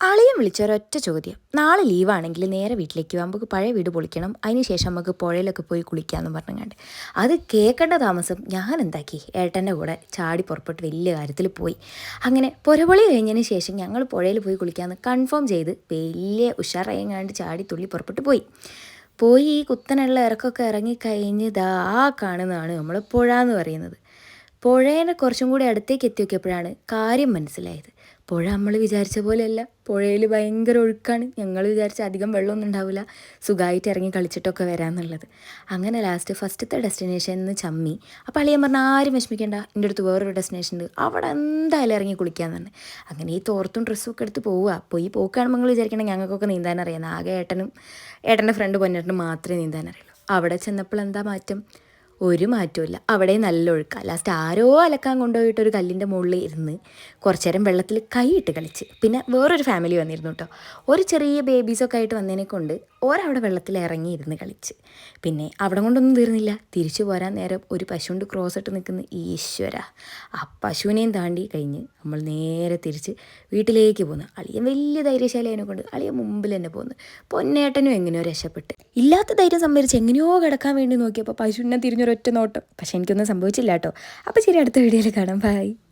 അളിയൻ വിളിച്ച ഒരൊറ്റ ചോദ്യം. നാളെ ലീവാണെങ്കിൽ നേരെ വീട്ടിലേക്ക് നമുക്ക് പഴയ വീട് പൊളിക്കണം. അതിന് ശേഷം നമുക്ക് പുഴയിലൊക്കെ പോയി കുളിക്കാമെന്ന് പറഞ്ഞങ്ങാണ്ട്. അത് കേൾക്കേണ്ട താമസം ഞാൻ എന്താക്കി? ഏട്ടന്റെ കൂടെ ചാടി പുറപ്പെട്ട് വലിയ കാര്യത്തിൽ പോയി. അങ്ങനെ പുരപൊളി കഴിഞ്ഞതിന് ശേഷം ഞങ്ങൾ പുഴയിൽ പോയി കുളിക്കാമെന്ന് കൺഫേം ചെയ്ത് വലിയ ഉഷാറായങ്ങാണ്ട് ചാടി തുള്ളി പുറപ്പെട്ട് പോയി. പോയി ഈ കുത്തനുള്ള ഇറക്കമൊക്കെ ഇറങ്ങി കഴിഞ്ഞ് ദാ കാണുന്നതാണ് നമ്മൾ പുഴ എന്ന് പറയുന്നത്. പുഴേനെ കുറച്ചും കൂടി അടുത്തേക്ക് എത്തി നോക്കിയപ്പോഴാണ് കാര്യം മനസ്സിലായത്. പുഴ നമ്മൾ വിചാരിച്ച പോലെയല്ല. പുഴയിൽ ഭയങ്കര ഒഴുക്കാണ്. ഞങ്ങൾ വിചാരിച്ച അധികം വെള്ളമൊന്നും ഉണ്ടാവില്ല. സുഖമായിട്ട് ഇറങ്ങി കളിച്ചിട്ടൊക്കെ വരാമെന്നുള്ളത്. അങ്ങനെ ലാസ്റ്റ് ഫസ്റ്റത്തെ ഡെസ്റ്റിനേഷൻ എന്ന് ചമ്മി. അപ്പോൾ അളിയൻ പറഞ്ഞാൽ ആരും വിഷമിക്കേണ്ട. എന്റെ അടുത്ത് വേറൊരു ഡെസ്റ്റിനേഷൻ ഉണ്ട്. അവിടെ എന്തായാലും ഇറങ്ങി കുളിക്കാന്ന് പറഞ്ഞു. അങ്ങനെ ഈ തോർത്തും ഡ്രസ്സും ഒക്കെ എടുത്ത് പോവുക. അപ്പോൾ ഈ പോക്കാണെങ്കിൽ നിങ്ങൾ വിചാരിക്കണം ഞങ്ങൾക്കൊക്കെ നീന്താൻ അറിയാം ആകെ ഏട്ടനും ഏട്ടന്റെ ഫ്രണ്ട് പൊന്നേട്ടനും മാത്രമേ നീന്താൻ അറിയുള്ളൂ അവിടെ ചെന്നപ്പോൾ എന്താ മാറ്റം? ഒരു മാറ്റമില്ല അവിടെ നല്ല ഒഴുക്കാം. ലാസ്റ്റ് ആരോ അലക്കാൻ കൊണ്ടുപോയിട്ട് ഒരു കല്ലിന്റെ മുകളിൽ ഇരുന്ന് കുറച്ചേരം വെള്ളത്തിൽ കൈയിട്ട് കളിച്ച്. പിന്നെ വേറൊരു ഫാമിലി വന്നിരുന്നു കേട്ടോ ഒരു ചെറിയ ബേബീസൊക്കെ ആയിട്ട് വന്നതിനെ കൊണ്ട് ഓരവിടെ വെള്ളത്തിൽ ഇറങ്ങി ഇരുന്ന് കളിച്ച്. പിന്നെ അവിടെ കൊണ്ടൊന്നും തീർന്നില്ല. തിരിച്ചു പോരാൻ നേരം ഒരു പശുണ്ട് ക്രോസ് ഇട്ട് നിൽക്കുന്ന ഈശ്വര. ആ പശുവിനെയും താണ്ടി കഴിഞ്ഞ് നമ്മൾ നേരെ തിരിച്ച് വീട്ടിലേക്ക് പോകുന്നു അളിയൻ വലിയ ധൈര്യശാലിയെ കൊണ്ട് അളിയൻ മുമ്പിൽ തന്നെ പോകുന്നു പൊന്നേട്ടനും എങ്ങനെയോ രക്ഷപ്പെട്ട്. ഇല്ലാത്ത ധൈര്യം സംഭരിച്ച് എങ്ങനെയോ കിടക്കാൻ വേണ്ടി നോക്കിയപ്പോൾ പശുവിനെ തിരിഞ്ഞൊരൊറ്റ നോട്ടം. പക്ഷെ എനിക്കൊന്നും സംഭവിച്ചില്ല കേട്ടോ. അപ്പോൾ ശരി അടുത്ത വീഡിയോയിൽ കാണാം. ബൈ